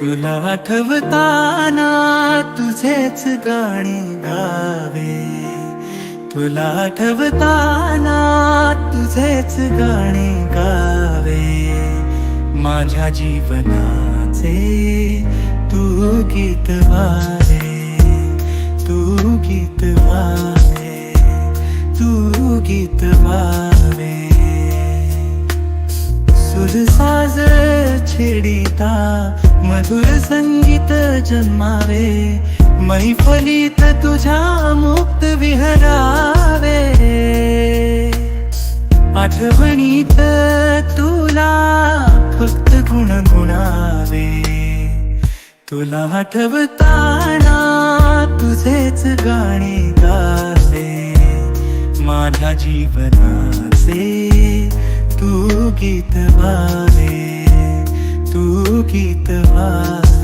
तुला आठवताना तुझेच गाणे गावे. तुला आठवताना तुझेच गाणे गावे. माझ्या जीवनाचे तू गीत वारे तू गीत वारे तू गीत वारे मधुर साज छेडिता मधुर संगीत जन्मावे मैफलीत तुझ्या मुक्त विहरावे. आठवणीत तुला फक्त गुणगुणावे. तुला आठवताना तुझेच गाणे गावे. माझ्या जीवनाचे तू गीत वावे तू गीत वावे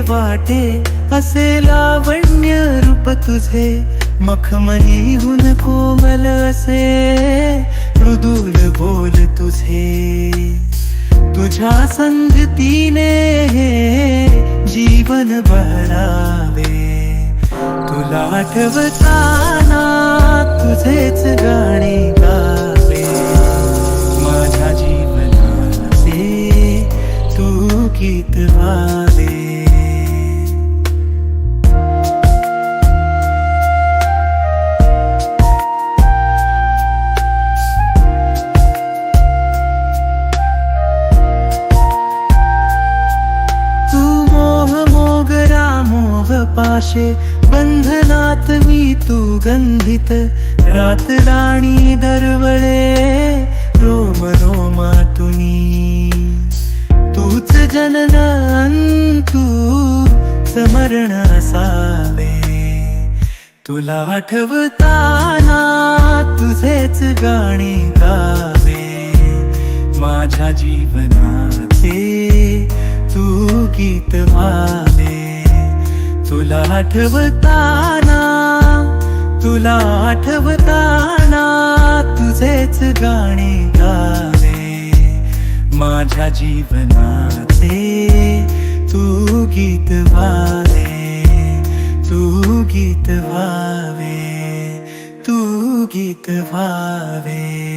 वाटे असे लावण्य रूप तुझे. मखमलीहून कोमल असे मृदुल बोल तुझे. तुझ्या संगतीने जीवन बहरावे तुला आठवताना तुझेच गाणे गा पाशे बंधनात मी तू गंधित. रात राणी दरवळे रोम रोमातुनी तूच जनन तू समरण असावे तुला आठवताना तुझेच गाणे गावे. माझ्या जीवनाचे तू गीत व्हावे तुला आठवताना तुला आठवताना तुझेच गाणे गावे. माझ्या जीवनाचे तू गीत वावे तू गीत वावे तू गीत व्हावे